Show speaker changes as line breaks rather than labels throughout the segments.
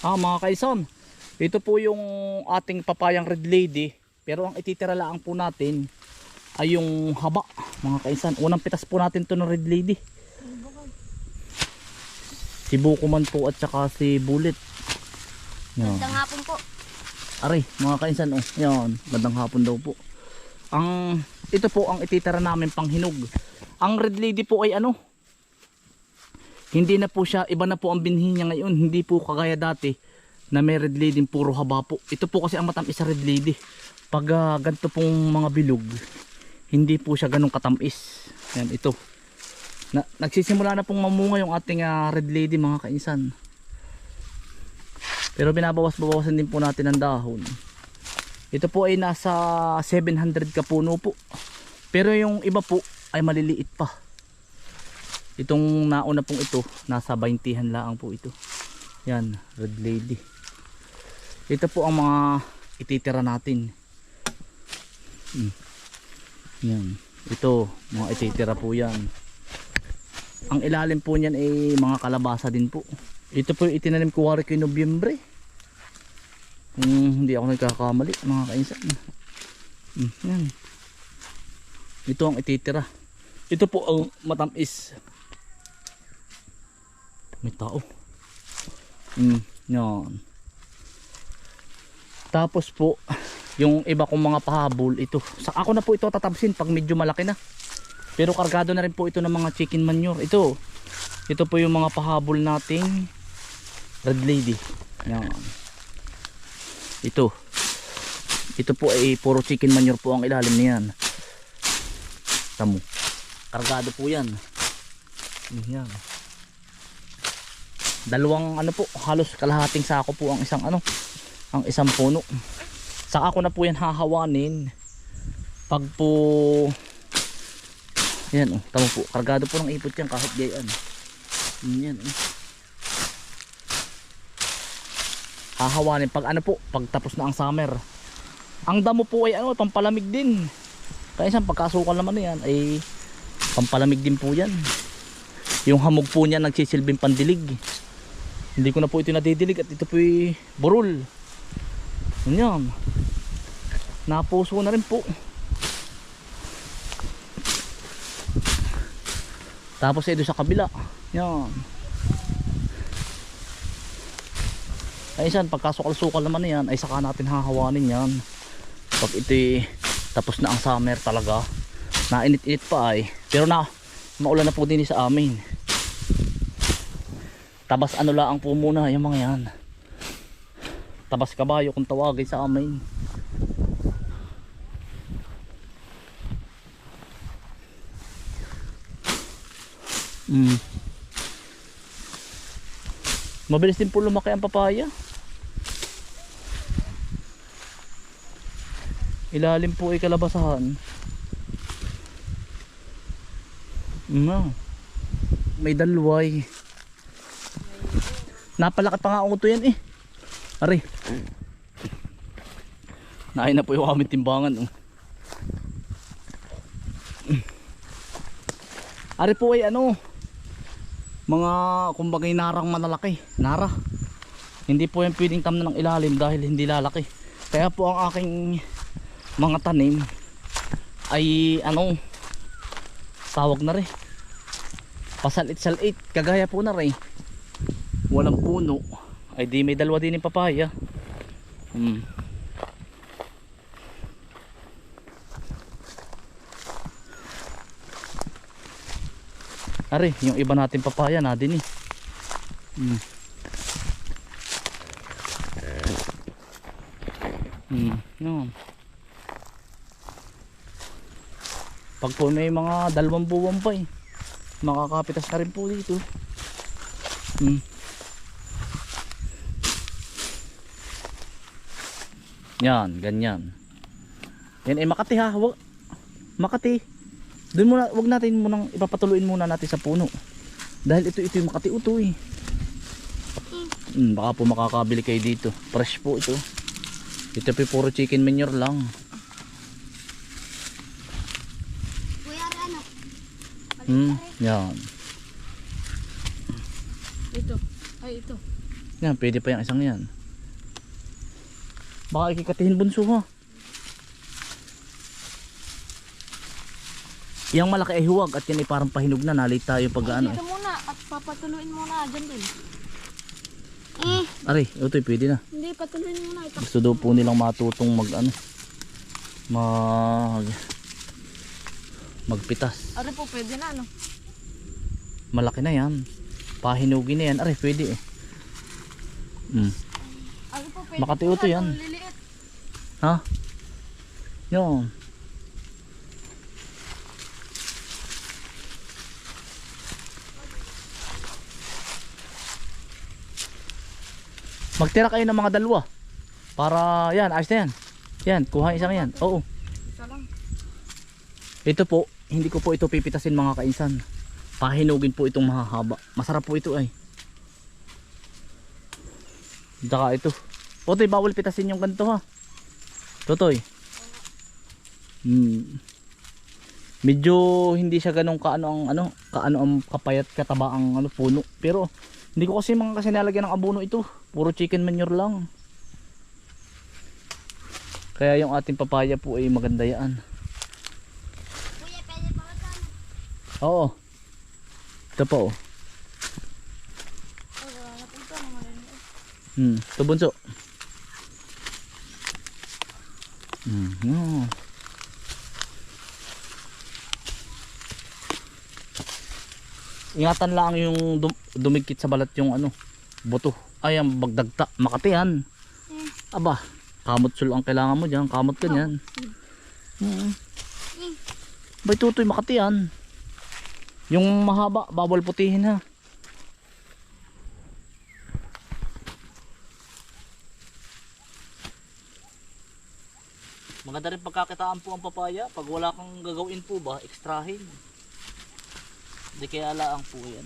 Ah, mga kaisan. Ito po yung ating papayang red lady. Pero ang ititira lang po natin ay yung haba, mga kaisan. Unang pitas po natin to ng red lady. Si Bukuman po at saka si Bullet. Yan.
Magandang hapon po.
Aray, mga kaisan, oh. Yan, magandang hapon daw po. Ang, ito po ang ititira namin pang hinog. Ang red lady po ay ano? Hindi na po siya, iba na po ang binhi niya ngayon. Hindi po kagaya dati na may red lady puro haba po. Ito po kasi ang matamis sa red lady. Pag ah, ganito pong mga bilog, hindi po siya ganun katamis. Yan, ito. Na, nagsisimula na pong mamunga yung ating ah, red lady mga kainsan. Pero binabawas-bawasan din po natin ang dahon. Ito po ay nasa 700 kapuno po. Pero yung iba po ay maliliit pa. Itong nauna pong ito, nasa 20han lang po ito. Yan, red lady. Ito po ang mga ititira natin. Hmm. Yan. Ito, mga ititira po yan. Ang ilalim po niyan ay mga kalabasa din po. Ito po yung itinanim ko wari kay Nobyembre. Kung hindi ako nagkakamali, mga kainsan. Hmm, yan. Ito ang ititira. Ito po ang matamis. May tao. Hmm, yan. Tapos po, yung iba kong mga pahabol, ito. Sa ako na po ito tatabsin pag medyo malaki na. Pero kargado na rin po ito ng mga chicken manure. Ito, ito po yung mga pahabol nating red lady. Yan. Ito. Ito po ay puro chicken manure po ang ilalim niyan. Tamo. Kargado po yan. Yan. Dalawang ano po, halos kalahating sako po ang isang ano, ang isang puno. Sa ako na po yan hahawanin. Pag po yan oh, tamo po, kargado po ng ipot yan kahit gayan. Yan oh. hahawanin pag ano po pag tapos na ang summer ang damo po ay ano pampalamig din kaya isang pagkasukal naman na yan ay pampalamig din po yan yung hamog po niya nagsisilbing pandilig hindi ko na po ito nadidilig at ito po ay burol napuso na rin po. Tapos ito sa kabila. Yan ay isan pagkasukal-sukal naman yan ay saka natin hahawanin yan. Pag ito tapos na ang summer talaga nainit-init pa ay pero na maulan na po din sa amin tabas ano lang po muna yung mga yan. Tabas kabayo kung tawagin sa amin. Mm. mabilis din po lumaki ang papaya. Ilalim po ay kalabasahan. No. may dalway napalaki pa nga ang uto yan eh. Ari naay na po yung aming timbangan oh. ari po ay ano? Mga kumbagay narang manalaki nara. Hindi po yan pwedeng tamna ng ilalim dahil hindi lalaki. Kaya po ang aking mga tanim ay ano tawag na rin. Pasalit-salit. Kagaya po na rin walang puno ay di may dalawa din yung papaya hmm. Ari, yung iba natin papaya na din eh. Hmm. Hmm, no. Pag po may mga dalawang buwan pa eh. Makakapitas na rin po dito. Hmm. Yan, ganyan. Yan ay Makati ha. Wag, Makati. Doon muna, wag natin munang ipapatuloyin muna natin sa puno. Dahil ito ito yung Makati uto eh. Hmm, baka po makakabili kayo dito. Fresh po ito. Ito po puro chicken manure lang.
Ano?
Hmm, yan.
Ito. Ay, ito.
Yan, pwede pa yung isang yan. Baka ikikatihin bunso ha. Yang malaki ay huwag at yan ay parang pahinog na. Nalit tayo pag ano.
Dito muna at papatuloyin muna dyan din.
Eh,
Aray, ito pwede na.
Hindi, patuloyin muna. Ito.
Gusto daw po nilang matutong mag ano. Mag magpitas.
Ari po, pwede na ano.
Malaki na yan. Pahinugin na yan. Aray, pwede eh. Mm.
Ari po, pwede
Makatiyo
po
to
na,
yan.
Liliit.
Ha? Yun. Magtira kayo ng mga dalawa. Para yan, ayos na yan. Yan, kuha isang yan. Oo. Ito po, hindi ko po ito pipitasin mga kainsan. Pahinugin po itong mahahaba. Masarap po ito ay. Tsaka ito. Totoy, bawal pitasin yung ganito ha. Totoy. Hmm. Medyo hindi siya ganun kaano ang ano, kaano ang kapayat kataba ang ano puno. Pero hindi ko kasi mga kasi nalagyan ng abono ito. Puro chicken manure lang. Kaya yung ating papaya po ay maganda yan.
kuya, pwede pa ba saan?
Oo. Ito po. oh. Hmm. Ito bunso. Hmm. no. Ingatan lang yung dum dumikit sa balat yung ano, buto. Ay, ang bagdagta. Makati yan. Aba, kamot sul ang kailangan mo dyan. Kamot ganyan. Hmm. Bay tutoy, makati yan. Yung mahaba, bawal putihin ha. Maganda rin pagkakitaan po ang papaya. Pag wala kang gagawin po ba, ekstrahin. Hindi kaya alaang po yan.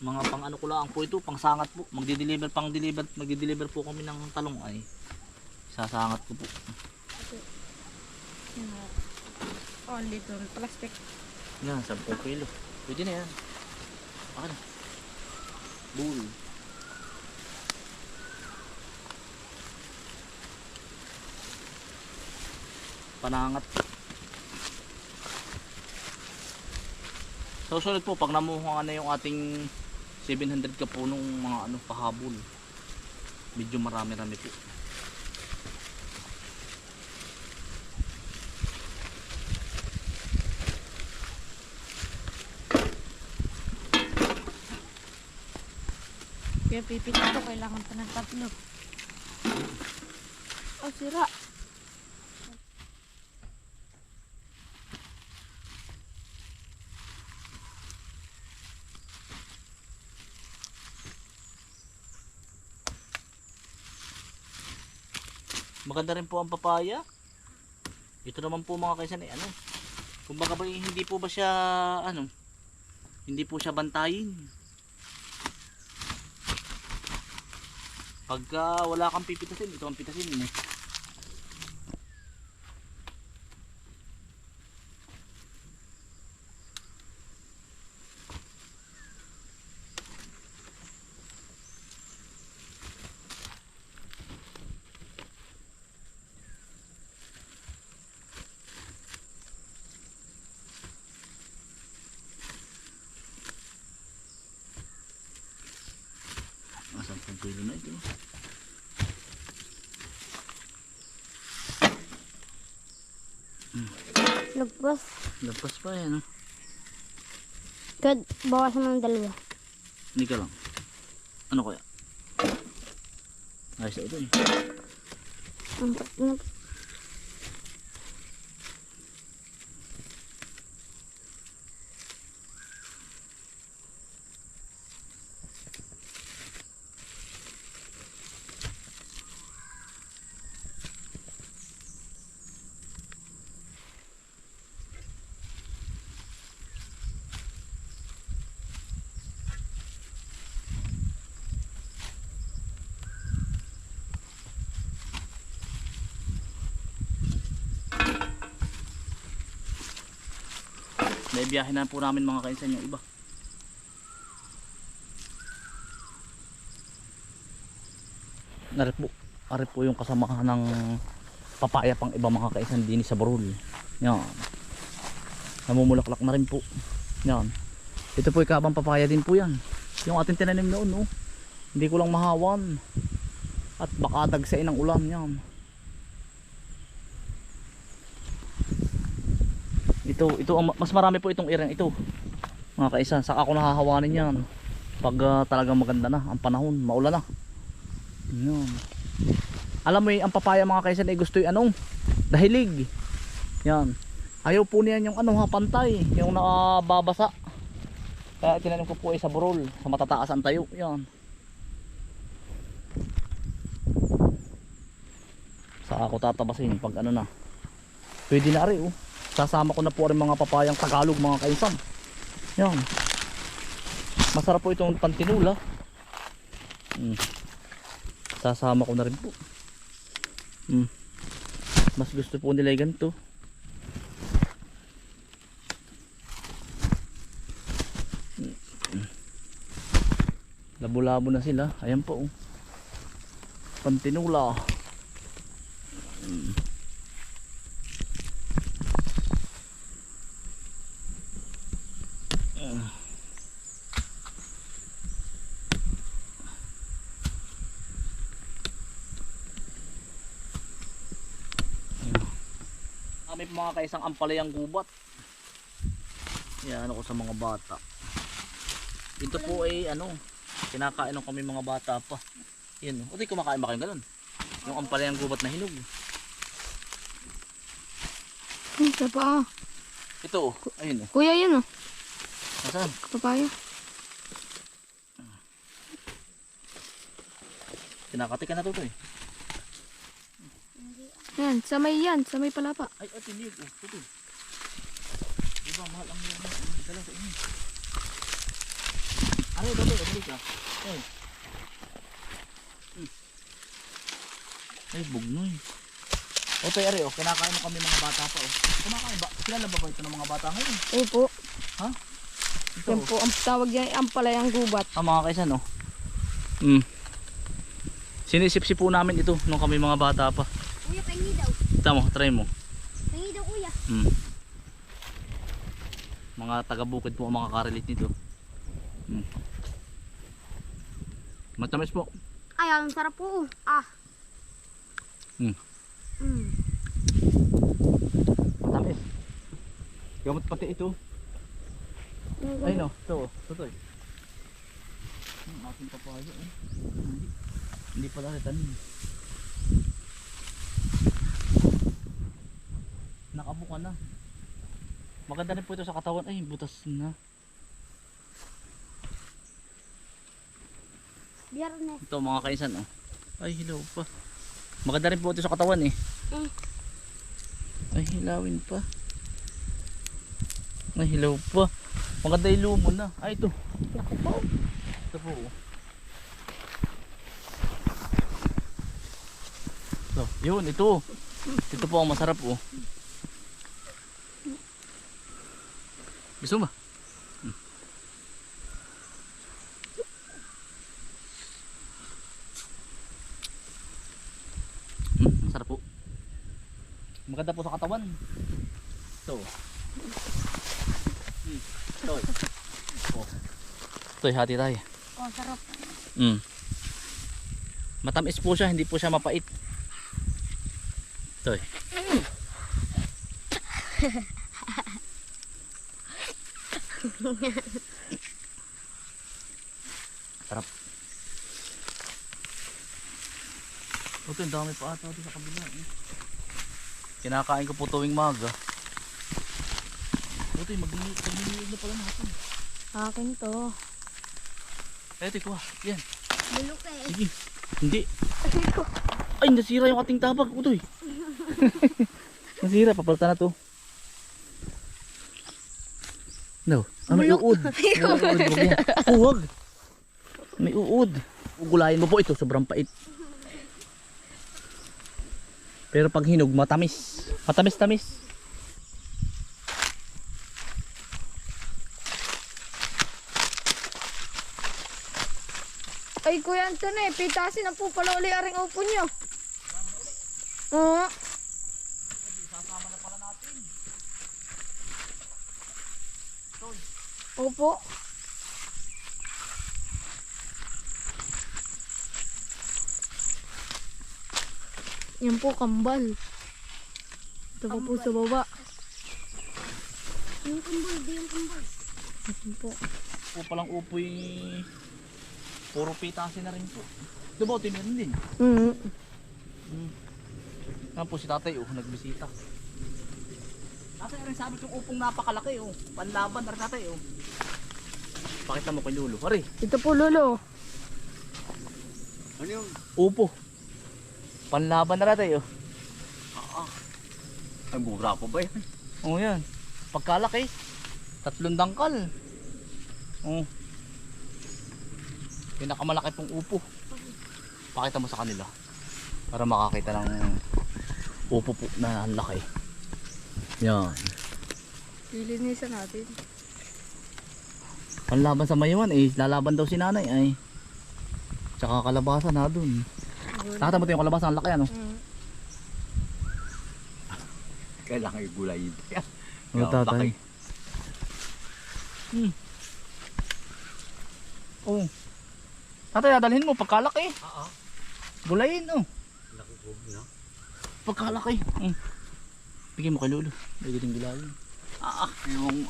Mga pang ano ko lang po ito, pang sangat po. Magdi-deliver, pang deliver, magdi-deliver po kami ng talong ay sasangat ko po.
Oh, dito. Plastic.
Yan, 10 kilo. Pwede na yan. Baka na. Bull. Panangat. Sa susunod po, pag namuha na yung ating 700 ka po nung mga ano, pahabol. Medyo marami-rami po.
Kaya pipit ito. Kailangan pa ng tatlo. Oh, sira.
Maganda rin po ang papaya. Ito naman po mga kaisan eh, ano. Kumbaga ba eh, hindi po ba siya ano? Hindi po siya bantayin. Pagka wala kang pipitasin, ito ang pitasin mo. Asan pong kilo na ito?
Lagpas.
Lapas pa yan. ah.
Kad, bawasan ng dalawa.
Hindi ka lang. Ano kaya? Ayos na ito eh.
Ang na.
Naibiyahin na po namin mga kainsan yung iba. Nari po, ari po yung kasamahan ng papaya pang iba mga kaisan din sa Barul. Yan. Namumulaklak na rin po. Yan. Ito po ikabang papaya din po yan. Yung ating tinanim noon, oh. Hindi ko lang mahawan. At baka dagsain ng ulan yan. Ito, ito ang- mas marami po itong irang ito. Mga kaisan, saka ako nahahawanin yan. Pag ah, talagang maganda na ang panahon, maulan na. Yan. Alam mo eh, ang papaya mga kaisan ay gusto yung anong dahilig. Yan. Ayaw po niyan yung ano ha, pantay, yung nakababasa. Kaya tinanim ko po ay sa burol, sa matataas ang tayo. Yan. Sa ako tatabasin pag ano na. Pwede na rin oh. Sasama ko na po rin mga papayang Tagalog mga kaisan. Yan. Masarap po itong pantinula. Hmm. Sasama ko na rin po. Hmm. Mas gusto po nila yung ganito. Hmm. Labo-labo na sila. Ayan po. Pantinula. Hmm. Kami po mga kaisang ampalayang gubat. Yan ako sa mga bata. Ito po ay ano, kinakain ng kami mga bata pa. Yan. O, di kumakain ba kayo ganun? Yung ampalayang gubat na hinog.
Ito pa.
Ito, oh. ayun oh.
Kuya, yun oh.
Nasaan?
Papaya.
Kinakatikan na to to eh.
Yan, sa may yan, sa may palapa.
Ay, at hindi. Oh, ito. Diba, mahal ang ka lang sa inyo. Ano ito? Ito, ito. Ay. Hmm. Ay, bugnoy. O, tayo, ari, oh. Kinakain mo kami mga bata pa, oh. Kumakain ba? Kilala ba ba ito ng mga bata ngayon?
Oo po.
Ito,
Yan po, ang tawag yan, ang palayang gubat.
Ah, mga kaisan, oh. Hmm. Sinisipsip po namin ito nung kami mga bata pa.
Kuya, pahingi daw.
Tama, try mo.
Pahingi daw, kuya.
Hmm. Mga taga-bukid po ang mga karelate nito. Hmm. Matamis po.
Ay, ang sarap po. Ah.
Hmm.
Mm.
Matamis. Gamot pati ito. Ay no, ito. Ito to. Ang ating papaya eh. Hindi. Hindi pala tanim. Nakabuka na. Maganda rin po ito sa katawan. Ay, butas na.
Biyernes.
Ito mga kaisan oh. Ay hilaw pa. Maganda rin po ito sa katawan eh.
Mm.
Ay hilawin pa. Ay hilaw pa. Maganda yung lumo na. Ay ito.
Naku po.
Ito po oh. Yun ito. Ito po ang masarap oh. Gusto mo ba? Hmm. Hmm, masarap po. Maganda po sa katawan. Ito. Hmm. Ito. Oh. Ito, hati tayo.
Oh, sarap.
Mm. Matamis po siya, hindi po siya mapait. Eh. Sarap. Ito, ang dami pa ata dito sa kabila. Eh. Kinakain ko po tuwing maga. Ito, magliliit na pala natin.
Akin to.
Ito, ikuha. Yan.
Bulok eh.
Sige. Hindi. Ay, nasira yung ating tabag. Utoy. Nasira, papalitan na to. No. Ah, may uod. May uod. Huwag. May uod. Ugulayin mo po ito. Sobrang pait. Pero pag hinog, matamis. Matamis-tamis.
Ay, Kuya Anton eh. Pitasin na po pala uli aring upo niyo. Oo. Uh. Opo. Yan po, kambal. Ito pa po sa baba.
Yung kumbol, di yung kumbol.
Yan po.
Po palang upoy. Puro pitasin na rin po. Diba, tinirin din.
Mm.
Hmm. Yan po si tatay oh, nagbisita. Tatay rin sabi kong upong napakalaki oh. Panlaban na rin tatay oh. Pakita mo kay Lolo. Ari,
Ito po, Lolo.
Ano yung?
upo. Panlaban na rin tayo.
Ay, mura pa ba yan?
Oo yan. Pagkalaki. Tatlong dangkal. Oo. Pinakamalaki pong upo. Pakita mo sa kanila. Para makakita ng upo po na ang laki. Yan.
Lilinisan natin.
Panlaban sa mayuman eh. Lalaban daw si nanay ay. Tsaka kalabasan na dun. Nakita mo ito yung kalabasan. Ang laki ano.
Mm.
Kailangan yung gulay yun.
Oo, tatay. Oo. Tatay, dadalhin mo pagkalaki.
Oo.
Gulayin oh.
Nakikog na.
Pagkalaki. Mm. Bigyan mo kay Lolo. Bigyan din gulayin.
Ah, ah, yung...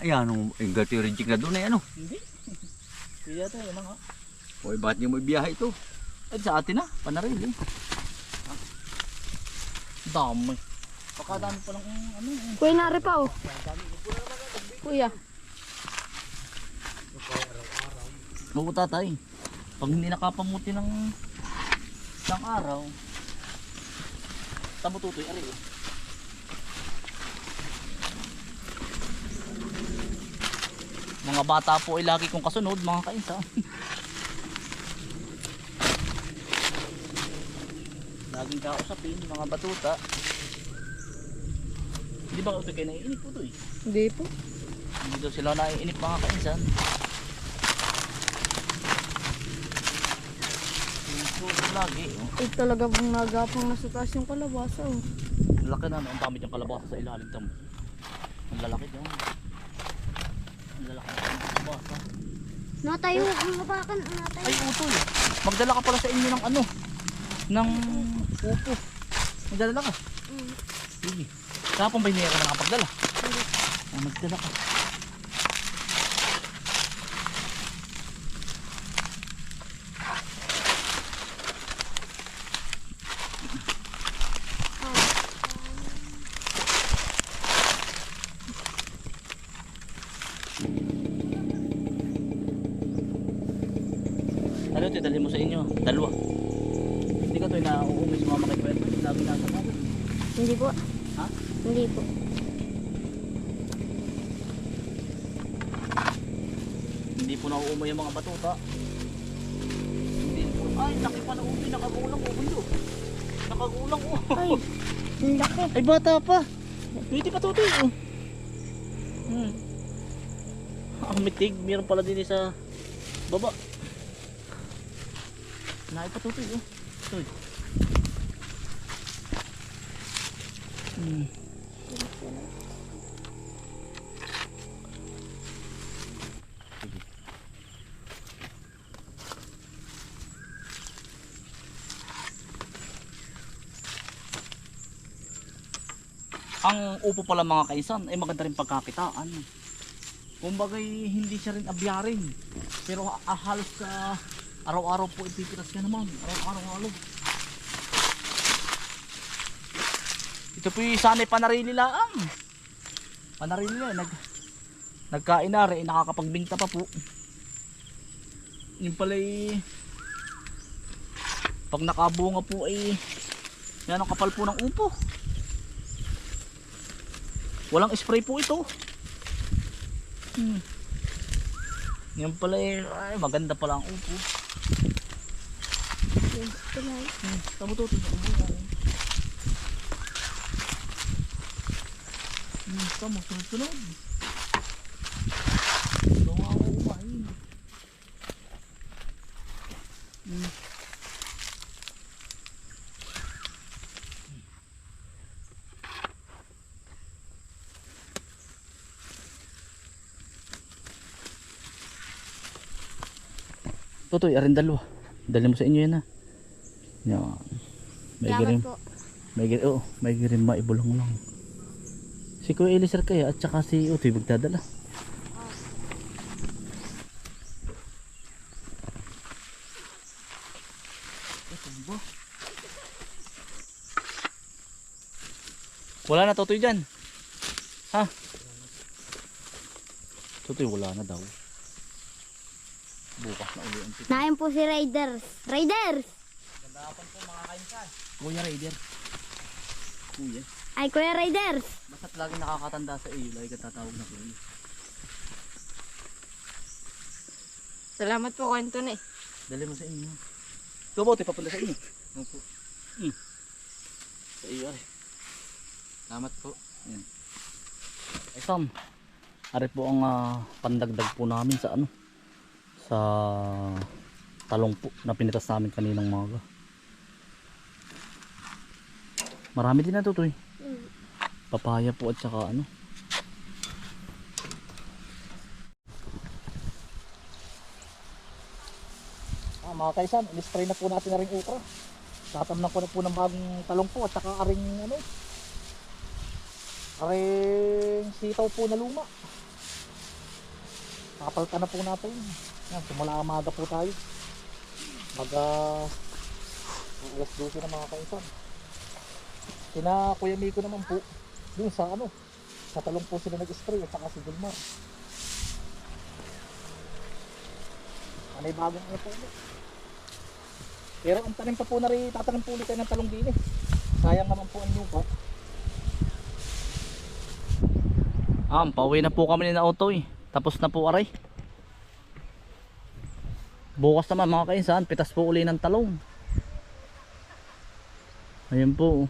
Ayan, yung ingati rin na doon ay ano.
Hindi. Hindi yata yun nga.
Uy, bakit niyo may biyahe ito?
Ay, sa atin na. Panarili. Ah. Dami. Pakadami pa lang mm, ano. eh.
Kuya, nari pa oh. Kuya.
Oo tatay. Pag hindi nakapamuti ng ng araw. Tamo tutoy ari. oh. Mga bata po ay lagi kong kasunod mga kainsa. Laging kausapin mga batuta. Hindi ba ito kayo naiinip po to eh?
Hindi po.
Hindi daw sila naiinip mga kainsan. Lagi. Oh.
Ay, talaga pong nagapang nasa taas yung kalabasa oh.
Laki na ang dami niyang kalabasa sa ilalim tamo. Ang lalaki niya. Ang lalaki ng kalabasa.
Natayo, ang habakan, natayo.
Ay utol. Magdala ka pala sa inyo ng ano? Ng upo. Magdala ka.
Mm.
Sige. Kapon ba hindi ako nakapagdala? Ah, magdala ka. Ano ito, dalhin mo sa inyo? Dalawa. Hindi ka ito na-uumi sa mga makikwento. Lagi nasa mo.
Hindi po.
Ha?
Hindi po.
Hindi po nauumay yung mga batuta. Hindi po. Ay, laki pa na umi. Nakagulang oh. Bundo. Nakagulang oh.
Ay, laki.
Ay, bata pa. Pwede pa tutoy oh. Ang mitig. Meron pala din sa baba. Nai pa tutoy oh. Tutoy. Hmm. ang upo pala mga kaisan ay maganda rin pagkakitaan. Kumbagay hindi siya rin abyarin. Pero ah, halos sa araw-araw po ipipitas ka naman. Araw-araw halo. Ito po yung sanay panarili lang. Panarili lang. Nag, nagkain na rin. Nakakapagbinta pa po. Yung pala pag nakabunga po ay yan ang kapal po ng upo. Walang spray po ito. Hmm. Yan pala eh, ay, maganda pala ang upo. Hmm, tamo to, tingnan mo. Hmm, tamo, sunod-sunod. Tutoy, arin dalawa. Dali mo sa inyo yan ha. Yan. May girim. May girim. Oh, may girim maibulong lang. Si Kuya Elisir kaya at saka si Utoy magdadala. Wala na Tutoy dyan. Ha? Tutoy wala na daw. Bukas na uli ang
Nain po si Raiders. Raiders!
Kuya Raider. Kuya.
Ay, Kuya Raiders!
Basta't lagi nakakatanda sa iyo, lagi ka tatawag na kuya.
Salamat po kwento na eh.
Dali mo sa inyo. Tubo, tayo papunta sa inyo. Opo. Hmm. Sa iyo ay. Salamat po. Yan. Ay Sam, ari po ang ah, pandagdag po namin sa ano sa talong po na pinitas namin kaninang maga. Marami din na to, Toy. Papaya po at saka ano. Ah, mga kaisan, in-spray na po natin na rin ukra. Tatamnan ko na po ng bagong talong po at saka aring ano, aring sitaw po na luma. Kapalta na po natin. Yan, simula amaga po tayo. Mag uh, alas 12 na mga kaisan. Sina Kuya Miko naman po, dun sa ano, sa talong po sila nag-spray at saka si Gulmar. Ano yung bagong ano po ulit. Pero ang tanim pa po na rin, tatanim po ulit tayo ng talong din eh. Sayang naman po ang lupa. Ah, pauwi na po kami ni na auto eh. Tapos na po aray. Bukas naman mga kainsan, pitas po uli ng talong. Ayun po.